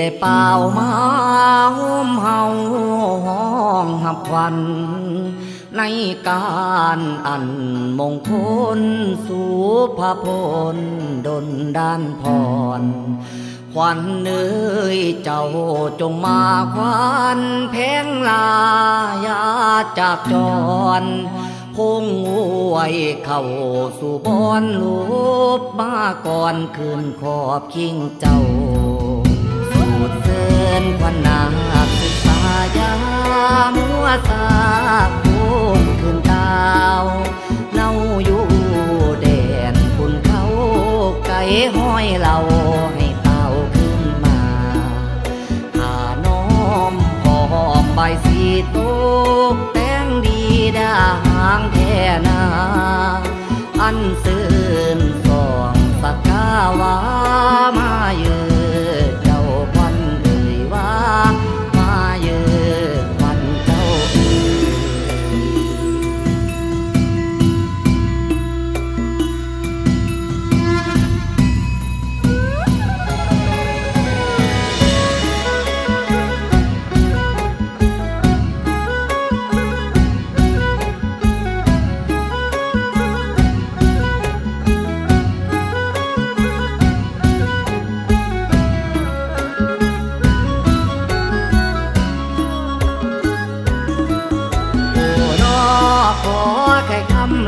ได้เป่ามาหุ้มเฮาห้องหับควัน ในการอันมงคลสุภาพลดนด้านพรควันเนยเจ้าจงมาควันแพงลายาจากจรพงอวยเข้าสู่บอนลูบมาก่อนคืนขอบคิงเจ้า นควันนาศึกษายามัวสาโคูมคืนดาวเน่าอยู่แดนคุณเขาไก่ห้อยเราให้เต่าขึ้นมาข้าน้อมพร้อมใบสีตกแต่งดีดาหางแท่นา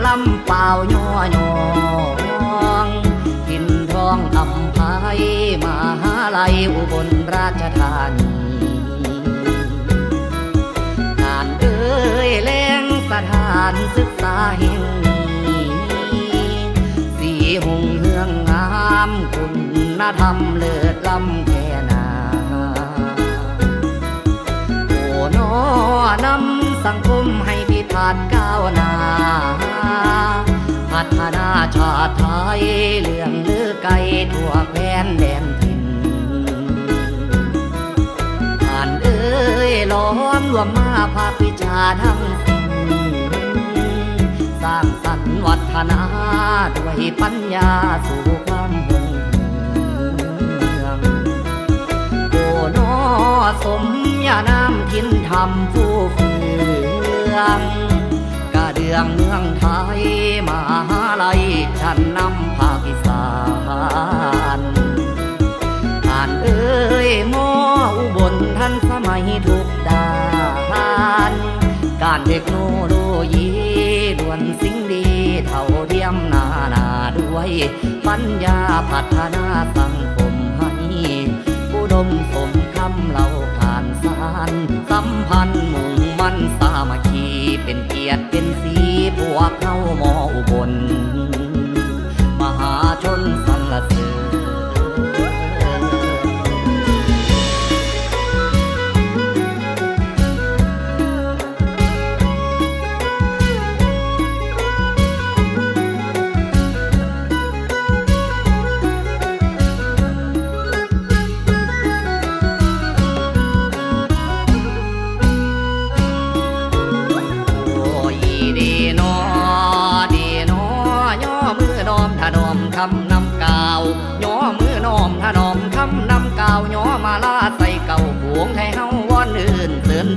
ลำเปล่าย่อยองกินทองอำไพมหาลัยอุบลราชธานีงานเอ้ยแรงสถานศึกษาแห่งนี้สีหงเฮืองงามคุณธรรมเลิศล้ำแค่นาโอ้นอนำสังคมให้พิพานก้าวหน้าพัฒนา ไทยเรื่องลือไกลทั่วแคว้นแดนถิ่นผ่านเอ้ยล้อมรวมมาภาควิชาทั้งสิ้นสร้างสรรค์วัฒนาด้วยปัญญาสู่ความรุ่งเรืองโอ้นอสมญานามทินธรรมผู้เฟือง กะเดืองเมืองไทยมหาลัยชั้นนำภาคอีสานผ่านเอ้ยมออุบลทันสมัยทุกด้าน การเทคโนโลยีด่วนสิ่งดีเท่าเทียมนานาด้วย ปัญญาพัฒนา ยดเป็นสีพวกเข้าหมออุบล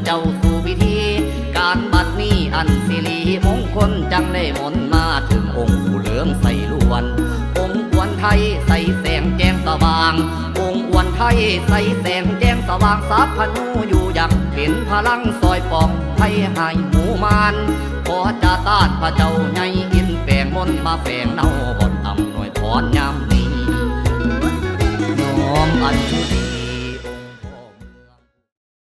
เจ้าสู่พิธี การบัดนี้อันสิริมงคลจังได้มนมาถึงองค์ผู้เหลืองใส่ลวน องค์อวนไทยใส่แสงแจ้งสว่าง องค์อวนไทยใส่แสงแจ้งสว่างสัพพนูอยู่อยากเห็นพลังซอยปอกไทยหายหูมานขอจะต้านพระเจ้าในอินแปลงมนมาแฝงเน่าบนอำหน่วยพร่ยามนี้น้องอันชู